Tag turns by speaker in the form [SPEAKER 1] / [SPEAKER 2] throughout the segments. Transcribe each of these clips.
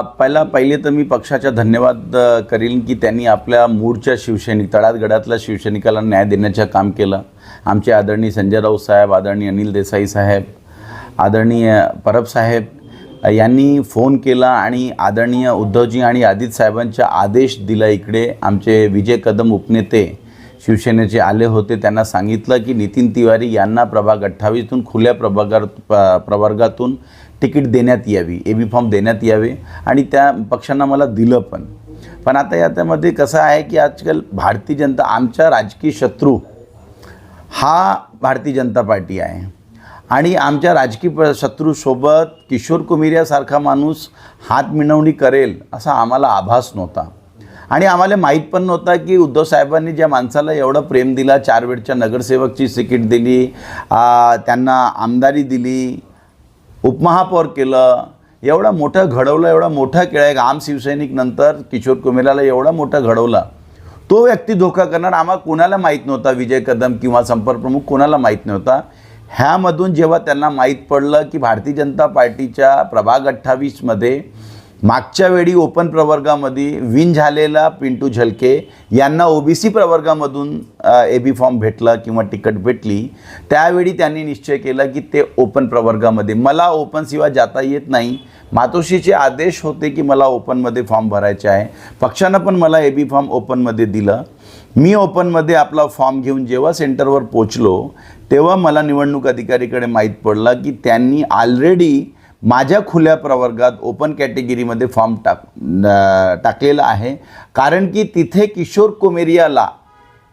[SPEAKER 1] पहिला पहिले तर मी पक्षाचा धन्यवाद करीन की त्यांनी आपल्या मूळच्या शिवसैनिक तळातगडातल्या शिवसैनिकाला न्याय देण्याचं काम केलं. आमचे आदरणीय संजय राऊत साहेब आदरणीय अनिल देसाई साहेब आदरणीय परब साहेब यांनी फोन केला आणि आदरणीय उद्धवजी आणि आदित साहेबांचा आदेश दिला इकडे. आमचे विजय कदम उपनेते शिवसेनेचे आले होते. त्यांना सांगितलं की नितीन तिवारी यांना प्रभाग अठ्ठावीसतून खुल्या प्रभागात प्रवर्गातून तिकीट देण्यात यावी ए बी फॉर्म देण्यात यावे आणि त्या पक्षांना मला दिलं पण. पण आता याच्यामध्ये कसं आहे की आजकाल भारतीय जनता आमचा राजकीय शत्रू हा भारतीय जनता पार्टी आहे. आणि आमच्या राजकीय प- शत्रूसोबत किशोर कुमेरियासारखा माणूस हात मिळवणी करेल असा आम्हाला आभास नव्हता. आणि आम्हाला माहीत पण नव्हता की उद्धव साहेबांनी ज्या माणसाला एवढं प्रेम दिला चार वेळच्या नगरसेवकची तिकीट दिली त्यांना आमदारी दिली उपमहापौर केलं एवढा मोठं घडवलं एवढा मोठा केळा एक आम शिवसैनिक नंतर किशोर कुमेलाला एवढा मोठा घडवला. तो व्यक्ती धोका करणार आम्हाला कोणाला माहीत नव्हता विजय कदम किंवा संपर्क प्रमुख कोणाला माहीत नव्हता. ह्यामधून जेव्हा त्यांना माहीत पडलं की भारतीय जनता पार्टीच्या प्रभाग अठ्ठावीसमध्ये मागच्या वेळी ओपन प्रवर्गामध्ये विन झालेला पिंटू झलके यांना ओबीसी प्रवर्गामधून ए बी फॉर्म भेटला किंवा तिकट भेटली. त्यावेळी त्यांनी निश्चय केला की ते ओपन प्रवर्गामध्ये. मला ओपन शिवाय जाता येत नाही. मातोश्रीचे आदेश होते की मला ओपनमध्ये फॉर्म भरायचे आहे. पक्षानं पण मला ए बी फॉर्म ओपनमध्ये दिलं. मी ओपनमध्ये आपला फॉर्म घेऊन जेव्हा सेंटरवर पोचलो तेव्हा मला निवडणूक अधिकारीकडे माहीत पडलं की त्यांनी ऑलरेडी माझ्या खुल्या प्रवर्गात ओपन कॅटेगरीमध्ये फॉर्म टाक टाकलेला आहे. कारण की तिथे किशोर कुमेरियाला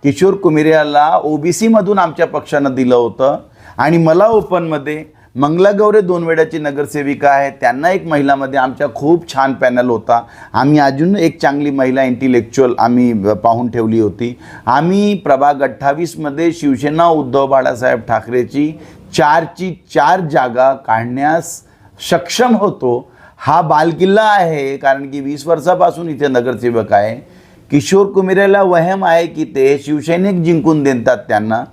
[SPEAKER 1] किशोर कुमेरियाला ओ बी सीमधून आमच्या पक्षानं दिलं होतं. आणि मला ओपनमध्ये मंगलागौरे दोन वेळाची नगरसेविका आहे त्यांना एक महिलामध्ये आमच्या खूप छान पॅनल होता. आम्ही अजून एक चांगली महिला इंटिलेक्च्युअल आम्ही पाहून ठेवली होती. आम्ही प्रभाग अठ्ठावीसमध्ये शिवसेना उद्धव बाळासाहेब ठाकरेची चारची चार जागा काढण्यास सक्षम होतो. हा बालकिल्ला आहे कारण की वीस वर्षापासून इथे नगरसेवक आहे. किशोर कुमिऱ्याला वहम आहे की ते शिवसैनिक जिंकून देतात त्यांना.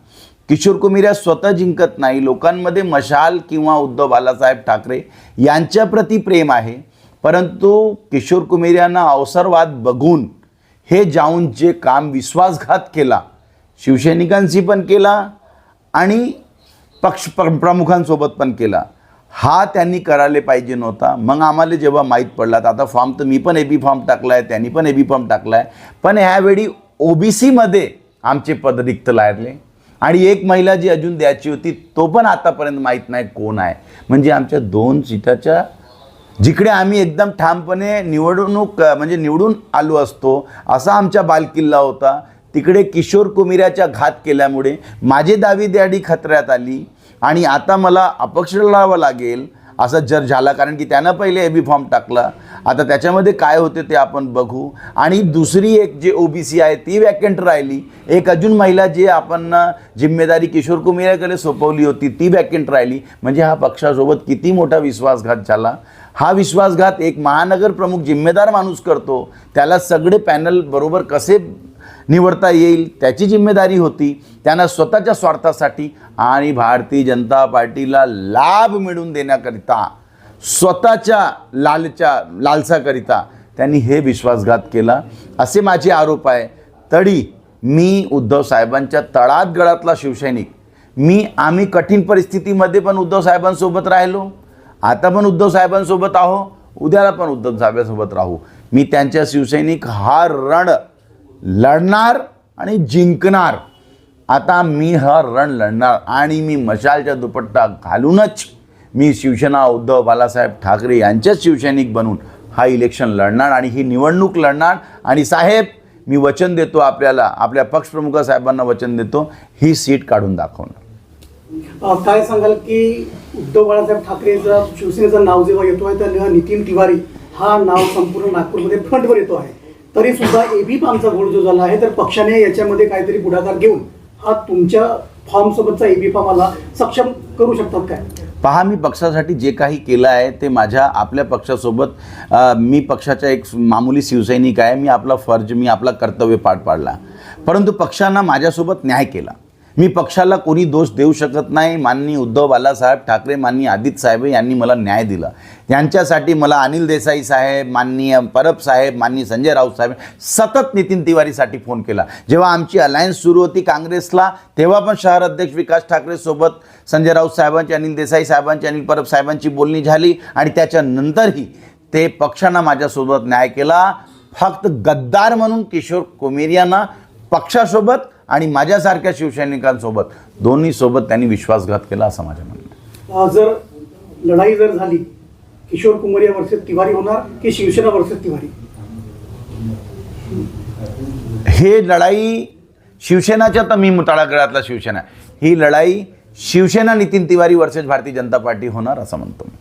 [SPEAKER 1] किशोर कुमिऱ्या स्वतः जिंकत नाही लोकांमध्ये मशाल किंवा उद्धव बालासाहेब ठाकरे यांच्याप्रती प्रेम आहे. परंतु किशोर कुमेऱ्यांना अवसरवाद बघून हे जाऊन जे काम विश्वासघात केला शिवसैनिकांशी पण केला आणि पक्ष प्र प्रमुखांसोबत पण केला. हा त्यांनी करायला पाहिजे नव्हता. मग आम्हाला जेव्हा माहीत पडला तर आता फॉर्म तर मी पण ए बी फॉर्म टाकला आहे त्यांनी पण ए बी फॉर्म टाकला आहे पण ह्यावेळी ओ बी सीमध्ये आमचे पद रिक्त लागले. आणि एक महिला जी अजून द्यायची होती तो पण आतापर्यंत माहीत नाही कोण आहे. म्हणजे आमच्या दोन सीटाच्या जिकडे आम्ही एकदम ठामपणे निवडणूक म्हणजे निवडून आलो असतो असा आमचा बालकिल्ला होता. तिकडे किशोर कुमिऱ्याच्या घात केल्यामुळे माझी दावी द्याडी खतऱ्यात आली आणि आता मला अपक्ष लढावं लागेल असं जर झाला कारण की त्यानं पहिले ए बी फॉर्म टाकला. आता त्याच्यामध्ये काय होते ते आपण बघू. आणि दुसरी एक जे ओ बी सी आहे ती वॅकंट राहिली. एक अजून महिला जी आपण जिम्मेदारी किशोर कुमिऱ्याकडे सोपवली होती ती वॅकंट राहिली. म्हणजे हा पक्षासोबत किती मोठा विश्वासघात झाला. हा विश्वासघात एक महानगर प्रमुख जिम्मेदार माणूस करतो. त्याला सगळे पॅनल बरोबर कसे निवडता येईल त्याची जिम्मेदारी होती त्यांना स्वतःच्या स्वार्थासाठी आणि भारतीय जनता पार्टीला लाभ मिळवून देण्याकरिता स्वतःच्या लालच्या लालसाकरिता त्यांनी हे विश्वासघात केला. असे माझे आरोप आहे. तरी मी उद्धव साहेबांच्या तळात गळातला शिवसैनिक. मी आम्ही कठीण परिस्थितीमध्ये पण उद्धव साहेबांसोबत राहिलो. आता पण उद्धव साहेबांसोबत आहो. उद्याला पण उद्धव साहेबांसोबत राहू. मी त्यांच्या शिवसैनिक हा रण लढणार आणि जिंकणार. आता मी हा रण लढणार आणि मी मशालच्या दुपट्टा घालूनच मी शिवसेना उद्धव बालासाहेब ठाकरे यांचेच शिवसैनिक बनून हा इलेक्शन लढणार आणि ही निवडणूक लढणार. आणि साहेब मी वचन देतो आपल्याला आपल्या पक्षप्रमुख साहेबांना वचन देतो ही सीट काढून दाखवणार
[SPEAKER 2] काय सांगाल की उद्धव बाळासाहेब ठाकरेचं शिवसेनेचं नाव जेव्हा येतो आहे तर नितीन तिवारी हा नाव संपूर्ण नागपूरमध्ये फ्रंटवर येतो आहे. तरी सुद्धा एबी आमचा घोळ जो झाला आहे तर पक्षाने याच्यामध्ये काहीतरी पुढाकार घेऊन हा तुमच्या फॉर्म सोबतचा एबी फॉर्माला सक्षम करू शकतात काय?
[SPEAKER 1] पहा मी पक्षासाठी जे काही केलं आहे ते माझ्या आपल्या पक्षासोबत मी पक्षाचा एक मामुली शिवसैनिक आहे मी आपला फर्ज मी आपला कर्तव्य पार पाडला. परंतु पक्षानं माझ्यासोबत न्याय केला. मी पक्षाला कोणी दोष देऊ शकत नाही. माननीय उद्धव बालासाहेब ठाकरे माननीय आदित्य साहेब यांनी मला न्याय दिला. यांच्यासाठी मला अनिल देसाई साहेब माननीय परब साहेब माननीय संजय राऊत साहेब सतत नितीन तिवारीसाठी फोन केला. जेव्हा आमची अलायन्स सुरू होती काँग्रेसला तेव्हा पण शहर अध्यक्ष विकास ठाकरेसोबत संजय राऊत साहेबांची अनिल देसाई साहेबांची अनिल परब साहेबांची बोलणी झाली आणि त्याच्यानंतरही ते पक्षानं माझ्यासोबत न्याय केला. फक्त गद्दार म्हणून किशोर कुमेरियांना पक्षासोबत आणि माझ्यासारख्या शिवसैनिकांसोबत दोन्ही सोबत त्यांनी विश्वासघात केला असं माझं म्हणणं
[SPEAKER 2] जर लढाई जर झाली किशोर कुमारिया वर्सेस तिवारी होणार की शिवसेना वर्सेस तिवारी?
[SPEAKER 1] हे लढाई शिवसेनाच्या तर मी तळागळातला शिवसेना. ही लढाई शिवसेना नितीन तिवारी वर्सेस भारतीय जनता पार्टी होणार असं म्हणतो मी.